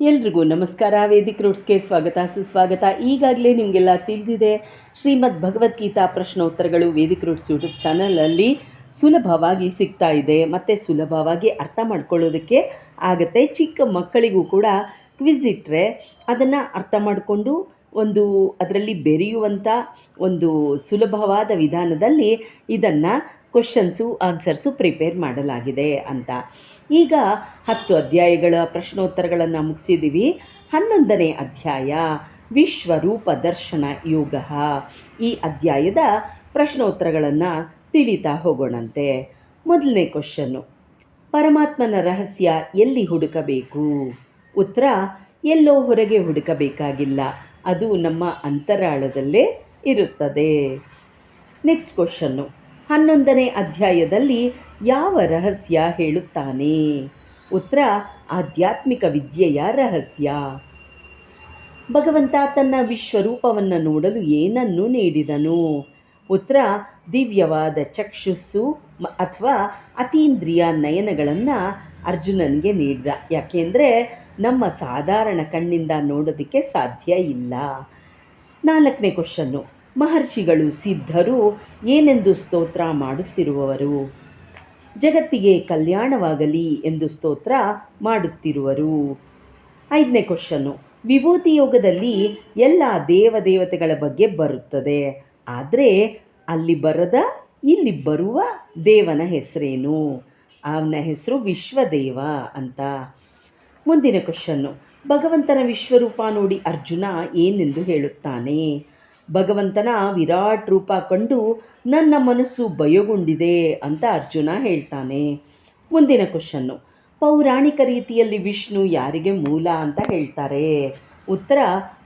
ಎಲ್ರಿಗೂ ನಮಸ್ಕಾರ. ವೇದಿಕ್ ರೂಟ್ಸ್ಗೆ ಸ್ವಾಗತ, ಸುಸ್ವಾಗತ. ಈಗಾಗಲೇ ನಿಮಗೆಲ್ಲ ತಿಳಿದಿದೆ, ಶ್ರೀಮದ್ ಭಗವದ್ಗೀತಾ ಪ್ರಶ್ನೋತ್ತರಗಳು ವೇದಿಕ್ ರೂಟ್ಸ್ ಯೂಟ್ಯೂಬ್ ಚಾನಲಲ್ಲಿ ಸುಲಭವಾಗಿ ಸಿಗ್ತಾ ಇದೆ. ಮತ್ತು ಸುಲಭವಾಗಿ ಅರ್ಥ ಮಾಡ್ಕೊಳ್ಳೋದಕ್ಕೆ ಆಗುತ್ತೆ. ಚಿಕ್ಕ ಮಕ್ಕಳಿಗೂ ಕೂಡ ಕ್ವಿಝ್ ಇಟ್ಟರೆ ಅದನ್ನು ಅರ್ಥ ಮಾಡಿಕೊಂಡು ಒಂದು ಅದರಲ್ಲಿ ಬೆರೆಯುವಂಥ ಒಂದು ಸುಲಭವಾದ ವಿಧಾನದಲ್ಲಿ ಇದನ್ನು ಕ್ವಶನ್ಸು ಆನ್ಸರ್ಸು ಪ್ರಿಪೇರ್ ಮಾಡಲಾಗಿದೆ ಅಂತ. ಈಗ ಹತ್ತು ಅಧ್ಯಾಯಗಳ ಪ್ರಶ್ನೋತ್ತರಗಳನ್ನು ಮುಗಿಸಿದ್ದೀವಿ ಹನ್ನೊಂದನೇ ಅಧ್ಯಾಯ, ವಿಶ್ವರೂಪ ದರ್ಶನ ಯೋಗ. ಈ ಅಧ್ಯಾಯದ ಪ್ರಶ್ನೋತ್ತರಗಳನ್ನು ತಿಳಿತಾ ಹೋಗೋಣಂತೆ. ಮೊದಲನೇ ಕ್ವಶನ್ನು ಪರಮಾತ್ಮನ ರಹಸ್ಯ ಎಲ್ಲಿ ಹುಡುಕಬೇಕು? ಉತ್ತರ, ಎಲ್ಲೋ ಹೊರಗೆ ಹುಡುಕಬೇಕಾಗಿಲ್ಲ. ಅದು ನಮ್ಮ ಅಂತರಾಳದಲ್ಲೇ ಇರುತ್ತದೆ. ನೆಕ್ಸ್ಟ್ ಕ್ವಶನ್ನು ಹನ್ನೊಂದನೇ ಅಧ್ಯಾಯದಲ್ಲಿ ಯಾವ ರಹಸ್ಯ ಹೇಳುತ್ತಾನೆ? ಉತ್ತರ, ಆಧ್ಯಾತ್ಮಿಕ ವಿದ್ಯೆಯ ರಹಸ್ಯ. ಭಗವಂತ ತನ್ನ ವಿಶ್ವರೂಪವನ್ನು ನೋಡಲು ಏನನ್ನು ನೀಡಿದನು? ಉತ್ತರ ದಿವ್ಯವಾದ ಚಕ್ಷುಸ್ಸು ಅಥವಾ ಅತೀಂದ್ರಿಯ ನಯನಗಳನ್ನು ಅರ್ಜುನನಿಗೆ ನೀಡಿದ. ಯಾಕೆಂದರೆ ನಮ್ಮ ಸಾಧಾರಣ ಕಣ್ಣಿಂದ ನೋಡೋದಕ್ಕೆ ಸಾಧ್ಯ ಇಲ್ಲ. ನಾಲ್ಕನೇ ಕ್ವಶನ್ನು, ಮಹರ್ಷಿಗಳು ಸಿದ್ಧರು ಏನೆಂದು ಸ್ತೋತ್ರ ಮಾಡುತ್ತಿರುವವರು? ಜಗತ್ತಿಗೆ ಕಲ್ಯಾಣವಾಗಲಿ ಎಂದು ಸ್ತೋತ್ರ ಮಾಡುತ್ತಿರುವರು. ಐದನೇ ಕ್ವಶನ್ನು, ವಿಭೂತಿ ಯೋಗದಲ್ಲಿ ಎಲ್ಲ ದೇವದೇವತೆಗಳ ಬಗ್ಗೆ ಬರುತ್ತದೆ. ಆದರೆ ಅಲ್ಲಿ ಬರದ, ಇಲ್ಲಿ ಬರುವ ದೇವನ ಹೆಸರೇನು? ಅವನ ಹೆಸರು ವಿಶ್ವದೇವ ಅಂತ. ಮುಂದಿನ ಕ್ವಶನ್ನು ಭಗವಂತನ ವಿಶ್ವರೂಪ ನೋಡಿ ಅರ್ಜುನ ಏನೆಂದು ಹೇಳುತ್ತಾನೆ? ಭಗವಂತನ ವಿರಾಟ್ ರೂಪ ಕಂಡು ನನ್ನ ಮನಸ್ಸು ಭಯಗೊಂಡಿದೆ ಅಂತ ಅರ್ಜುನ ಹೇಳ್ತಾನೆ. ಮುಂದಿನ ಕ್ವಶನ್ನು ಪೌರಾಣಿಕ ರೀತಿಯಲ್ಲಿ ವಿಷ್ಣು ಯಾರಿಗೆ ಮೂಲ ಅಂತ ಹೇಳ್ತಾರೆ? ಉತ್ತರ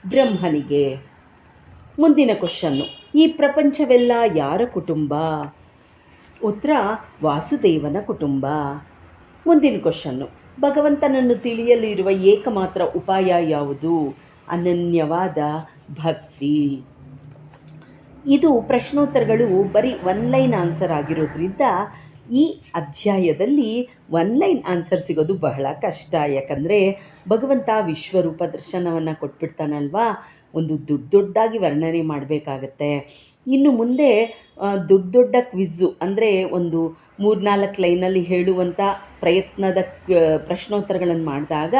ಬ್ರಹ್ಮನಿಗೆ. ಮುಂದಿನ ಕ್ವಶನ್ನು ಈ ಪ್ರಪಂಚವೆಲ್ಲ ಯಾರ ಕುಟುಂಬ? ಉತ್ತರ ವಾಸುದೇವನ ಕುಟುಂಬ. ಮುಂದಿನ ಕ್ವಶನ್ನು ಭಗವಂತನನ್ನು ತಿಳಿಯಲು ಇರುವ ಏಕಮಾತ್ರ ಉಪಾಯ ಯಾವುದು? ಅನನ್ಯವಾದ ಭಕ್ತಿ. ಇದು ಪ್ರಶ್ನೋತ್ತರಗಳು ಬರೀ ಒನ್ ಲೈನ್ ಆನ್ಸರ್ ಆಗಿರೋದ್ರಿಂದ ಈ ಅಧ್ಯಾಯದಲ್ಲಿ ಒನ್ ಲೈನ್ ಆನ್ಸರ್ ಸಿಗೋದು ಬಹಳ ಕಷ್ಟ. ಯಾಕಂದರೆ ಭಗವಂತ ವಿಶ್ವರೂಪ ದರ್ಶನವನ್ನು ಕೊಟ್ಬಿಡ್ತಾನಲ್ವಾ? ಒಂದು ದೊಡ್ಡ ದೊಡ್ಡದಾಗಿ ವರ್ಣನೆ ಮಾಡಬೇಕಾಗತ್ತೆ. ಇನ್ನು ಮುಂದೆ ದೊಡ್ಡ ದೊಡ್ಡ ಕ್ವಿಝು ಅಂದರೆ ಒಂದು ಮೂರ್ನಾಲ್ಕು ಲೈನಲ್ಲಿ ಹೇಳುವಂಥ ಪ್ರಯತ್ನದ ಪ್ರಶ್ನೋತ್ತರಗಳನ್ನು ಮಾಡಿದಾಗ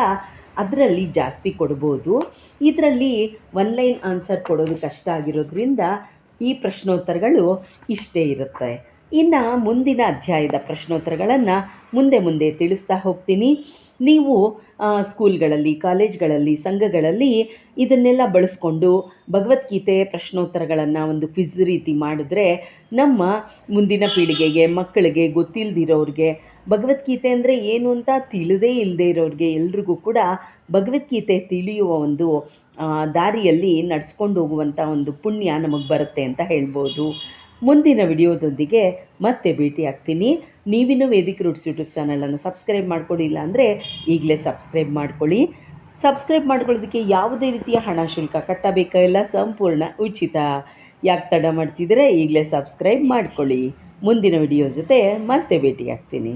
ಅದರಲ್ಲಿ ಜಾಸ್ತಿ ಕೊಡ್ಬೋದು. ಇದರಲ್ಲಿ ಒನ್ ಲೈನ್ ಆನ್ಸರ್ ಕೊಡೋದು ಕಷ್ಟ ಆಗಿರೋದ್ರಿಂದ ಈ ಪ್ರಶ್ನೋತ್ತರಗಳು ಇಷ್ಟೇ ಇರುತ್ತೆ. ಇನ್ನು ಮುಂದಿನ ಅಧ್ಯಾಯದ ಪ್ರಶ್ನೋತ್ತರಗಳನ್ನು ಮುಂದೆ ಮುಂದೆ ತಿಳಿಸ್ತಾ ಹೋಗ್ತೀನಿ. ನೀವು ಸ್ಕೂಲ್ಗಳಲ್ಲಿ, ಕಾಲೇಜ್ಗಳಲ್ಲಿ, ಸಂಘಗಳಲ್ಲಿ ಇದನ್ನೆಲ್ಲ ಬಳಸ್ಕೊಂಡು ಭಗವದ್ಗೀತೆ ಪ್ರಶ್ನೋತ್ತರಗಳನ್ನು ಒಂದು ಕ್ವಿಜ್ ರೀತಿ ಮಾಡಿದ್ರೆ ನಮ್ಮ ಮುಂದಿನ ಪೀಳಿಗೆಗೆ, ಮಕ್ಕಳಿಗೆ ಗೊತ್ತಿಲ್ಲದಿರೋರಿಗೆ ಭಗವದ್ಗೀತೆ ಅಂದರೆ ಏನು ಅಂತ ತಿಳಿದೇ ಇಲ್ಲದೆ ಇರೋರಿಗೆ ಎಲ್ರಿಗೂ ಕೂಡ ಭಗವದ್ಗೀತೆ ತಿಳಿಯುವ ಒಂದು ದಾರಿಯಲ್ಲಿ ನಡೆಸ್ಕೊಂಡು ಹೋಗುವಂಥ ಒಂದು ಪುಣ್ಯ ನಮಗೆ ಬರುತ್ತೆ ಅಂತ ಹೇಳ್ಬೋದು. ಮುಂದಿನ ವಿಡಿಯೋದೊಂದಿಗೆ ಮತ್ತೆ ಭೇಟಿ ಆಗ್ತೀನಿ ನೀವಿನ್ನೂ ವೇದಿಕ ರೂಟ್ಸ್ ಯೂಟ್ಯೂಬ್ ಚಾನಲನ್ನು ಸಬ್ಸ್ಕ್ರೈಬ್ ಮಾಡ್ಕೊಂಡಿಲ್ಲ ಅಂದರೆ ಈಗಲೇ ಸಬ್ಸ್ಕ್ರೈಬ್ ಮಾಡ್ಕೊಳ್ಳಿ. ಸಬ್ಸ್ಕ್ರೈಬ್ ಮಾಡ್ಕೊಳ್ಳೋದಕ್ಕೆ ಯಾವುದೇ ರೀತಿಯ ಹಣ ಶುಲ್ಕ ಕಟ್ಟಬೇಕಾಗಿಲ್ಲ ಸಂಪೂರ್ಣ ಉಚಿತ. ಯಾಕೆ ತಡ ಮಾಡ್ತಿದ್ರೆ ಈಗಲೇ ಸಬ್ಸ್ಕ್ರೈಬ್ ಮಾಡ್ಕೊಳ್ಳಿ. ಮುಂದಿನ ವಿಡಿಯೋ ಜೊತೆ ಮತ್ತೆ ಭೇಟಿ ಆಗ್ತೀನಿ